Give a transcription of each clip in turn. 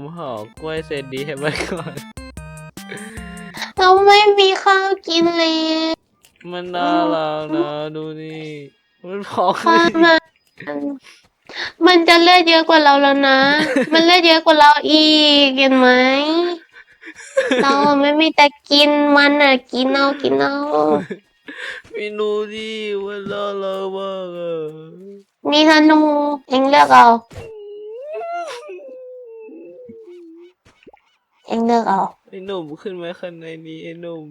ผมห่อกล้วยเซนดีให้มันก่อน เราไม่มีข้าวกินเลยมันน่ารักนะดูนี่มันพองข้าวมันมันจะเลือดเยอะกว่าเราแล้วนะ มันเลือดเยอะกว่าเราอีกเห็นไหม เราไม่มีแต่กินมันอะ กินเอากินเอาพี่ดูดิมันน่ารักมากอะมีธนูเองเลือกเอา เองเลือกเอาไอ้หนุ่มขึ้นมาข้างในนี้ไอ้หนุ่ม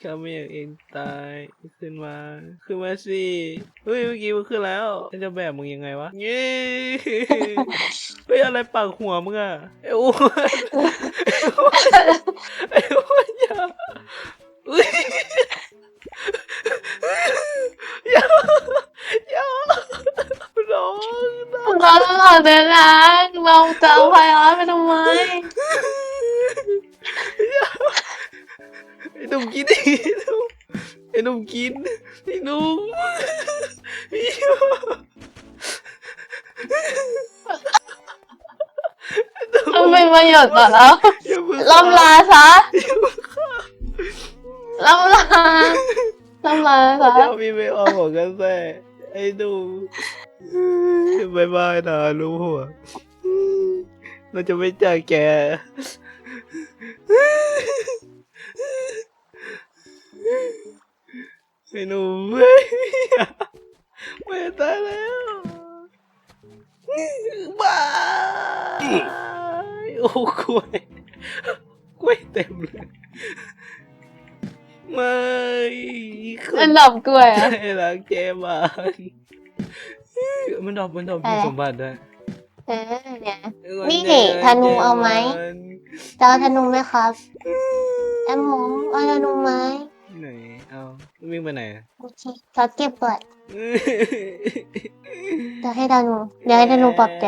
ข้าไม่อยากเองตายขึ้นมา ขึ้นมาสิเฮ้ยเมื่อกี้มันขึ้นแล้วฉันจะแบกมึงยังไงวะเย้เฮ้ยอะไรปากหัวมึงอะไอ้อ้วนไอ้อ้วนอย่าเฮ้ยอย่าอย่าน้องน้องเราต้องขอเดินทางเราจะเอาไฟร้อนไปทำไม หนุ่มกินดิไอ้หนุ่มกินไอ้หนุ่มไอ้หนุ่มมันเป็นประโยชน์ต่อเราอย่าเพิ่งล่ำลาซะล่ำลาล่ำลาซะ เดี๋ยวมีไม่ออกของกันแท้ไอ้หนุ่มบายบายนะลูกหัวเราจะไม่เจอแก ไอ้หนุ่มไม่ไม่ตายแล้วบายโอ้กล้วยกล้วยเต็มเลยไม่อันดับกล้วยอะใจรักแกมามันดอกมันดอกอะไรสมบัติด้วยเออเนี่ยนี่ธนูเอาไหมจะเอาธนูไหมครับแอมหมงเอาธนูไหม ไหน เอาวิ่งไปไหนอะโอเคขอเก็บก่อนจะให้ธนูเดี๋ยวให้ธนูปลอบใจ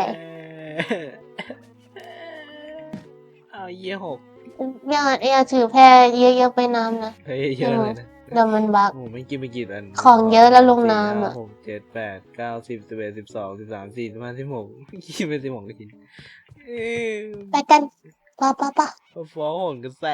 เอาเยี่ยหกอย่าอย่าถือแพรเยอะๆไปน้ำนะเฮ้ยเยอะเลยนะเดี๋ยวมันบักโอ้โหไม่กินไปกี่อันของเยอะแล้วลงสี่น้ำอะห้าหกเจ็ดแปดเก้าสิบสิบเอ็ดสิบสองสิบสามสี่สิบห้าสิบหกกินไปสิบหกก็กินเอ้ยไปกันป้าป้าป้าฟ้องโหนกระแส